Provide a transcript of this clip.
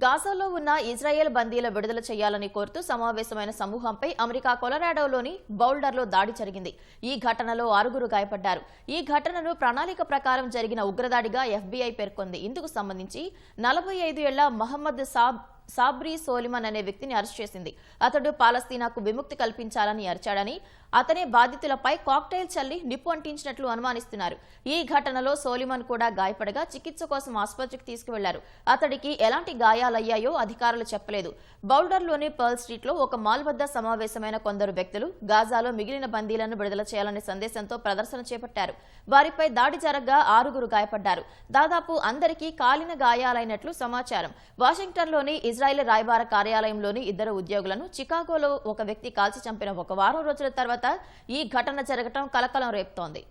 గాజాలో ఉన్న ఇజ్రాయెల్ బందీల విడుదల చేయాలని కోరుతూ సమావేశమైన సమూహంపై అమెరికా కొలరాడోలోని బౌల్డర్లో దాడి జరిగింది. ఈ ఘటనలో ఆరుగురు గాయపడ్డారు. ఈ ఘటనను ప్రణాళిక ప్రకారం జరిగిన ఉగ్రదాడిగా ఎఫ్బీఐ పేర్కొంది. ఇందుకు సంబంధించి నలభై ఐదు ఏళ్ళ మహమ్మద్ సాబ్ సాబ్రీ సోలిమన్ అనే వ్యక్తిని అరెస్ట్ చేసింది. అతడు పాలస్తీనాకు విముక్తి కల్పించాలని అరిచాడని అతనే బాధితులపై కాక్టైల్ చల్లి నిప్పు అంటించినట్లు అనుమానిస్తున్నారు. ఈ ఘటనలో సోలిమన్ కూడా గాయపడగా చికిత్స కోసం ఆసుపత్రికి తీసుకువెళ్ళారు. అతడికి ఎలాంటి గాయాలయ్యాయో అధికారులు చెప్పలేదు. బౌల్డర్లోని పర్ల్ స్ట్రీట్లో ఒక మాల్ వద్ద సమావేశమైన కొందరు వ్యక్తులు గాజాలో మిగిలిన బందీలను విడుదల చేయాలనే సందేశంతో ప్రదర్శన చేపట్టారు. వారిపై దాడి జరగ్గా ఆరుగురు గాయపడ్డారు. దాదాపు అందరికీ కాలిన గాయాలైనట్లు సమాచారం. వాషింగ్టన్లోని ఇజ్రాయెల్ రాయబార కార్యాలయంలోని ఇద్దరు ఉద్యోగులను చికాగోలో ఒక వ్యక్తి కాల్చి చంపిన ఒక వారం రోజుల తర్వాత ఈ ఘటన జరగటం కలకలం రేపుతోంది.